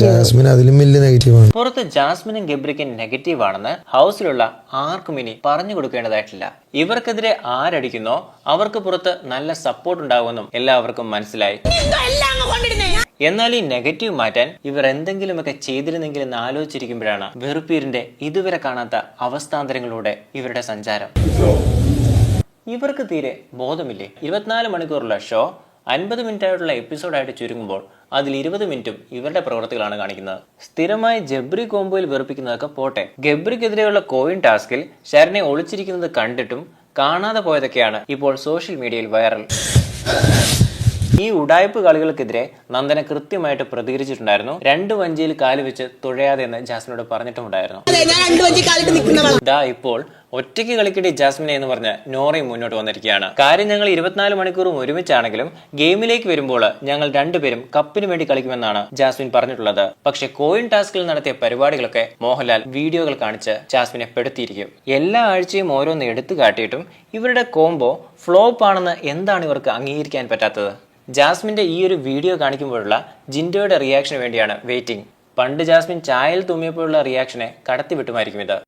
Jasmine അതിലും വലിയ നെഗറ്റീവാണ് പുറത്ത് ജാസ്മിനും ഗബ്രിക്കും നെഗറ്റീവ് ആണെന്ന് ഹൗസിലുള്ള ആർക്കും ഇനി പറഞ്ഞു കൊടുക്കേണ്ടതായിട്ടില്ല. ഇവർക്കെതിരെ ആരടിക്കുന്നോ അവർക്ക് പുറത്ത് നല്ല സപ്പോർട്ട് ഉണ്ടാകുമെന്നും എല്ലാവർക്കും മനസ്സിലായി. എന്നാൽ ഈ നെഗറ്റീവ് മാറ്റാൻ ഇവർ എന്തെങ്കിലുമൊക്കെ ചെയ്തിരുന്നെങ്കിൽ എന്ന് ആലോചിച്ചിരിക്കുമ്പോഴാണ് വെറുപ്പീരിന്റെ ഇതുവരെ കാണാത്ത അവസ്ഥാന്തരങ്ങളിലൂടെ ഇവരുടെ സഞ്ചാരം. ഇവർക്ക് തീരെ ബോധമില്ലേ? ഇരുപത്തിനാല് മണിക്കൂറുള്ള ഷോ അൻപത് മിനിറ്റായിട്ടുള്ള എപ്പിസോഡായിട്ട് ചുരുങ്ങുമ്പോൾ അതിൽ ഇരുപത് മിനിറ്റും ഇവരുടെ പ്രവർത്തികളാണ് കാണിക്കുന്നത്. സ്ഥിരമായി ജബ്രി കോംബോയിൽ വെറുപ്പിക്കുന്നതൊക്കെ പോട്ടെ. ഗബ്രിക്കെതിരെയുള്ള കോയിൻ ടാസ്കിൽ ശരണെ ഒളിച്ചിരിക്കുന്നത് കണ്ടിട്ടും കാണാതെ പോയതൊക്കെയാണ് ഇപ്പോൾ സോഷ്യൽ മീഡിയയിൽ വൈറൽ. ഈ ഉടായ്പ കളികൾക്കെതിരെ നന്ദന കൃത്യമായിട്ട് പ്രതികരിച്ചിട്ടുണ്ടായിരുന്നു. രണ്ട് വഞ്ചിയിൽ കാൽ വെച്ച് തുഴയാതെ എന്ന് ജാസ്മിനോട് പറഞ്ഞിട്ടുമുണ്ടായിരുന്നു. ദാ ഇപ്പോൾ ഒറ്റയ്ക്ക് കളിക്കട്ടെ ജാസ്മിനെ എന്ന് പറഞ്ഞ് നോറയും മുന്നോട്ട് വന്നിരിക്കുകയാണ്. കാര്യം ഞങ്ങൾ ഇരുപത്തിനാല് മണിക്കൂറും ഒരുമിച്ചാണെങ്കിലും ഗെയിമിലേക്ക് വരുമ്പോൾ ഞങ്ങൾ രണ്ടുപേരും കപ്പിന് വേണ്ടി കളിക്കുമെന്നാണ് ജാസ്മിൻ പറഞ്ഞിട്ടുള്ളത്. പക്ഷെ കോയിൻ ടാസ്കിൽ നടത്തിയ പരിപാടികളൊക്കെ മോഹൻലാൽ വീഡിയോകൾ കാണിച്ച് ജാസ്മിനെ പെടുത്തിയിരിക്കും. എല്ലാ ആഴ്ചയും ഓരോന്ന് എടുത്തു കാട്ടിയിട്ടും ഇവരുടെ കോംബോ ഫ്ലോപ്പ് ആണെന്ന് എന്താണ് ഇവർക്ക് അംഗീകരിക്കാൻ പറ്റാത്തത്? ജാസ്മിന്റെ ഈ ഒരു വീഡിയോ കാണിക്കുമ്പോഴുള്ള ജിൻഡോയുടെ റിയാക്ഷന് വേണ്ടിയാണ് വെയിറ്റിംഗ് പണ്ട് ജാസ്മിൻ ചായയിൽ തുമ്മിയപ്പോഴുള്ള റിയാക്ഷനെ കടത്തിവിട്ടുമായിരിക്കും ഇത്.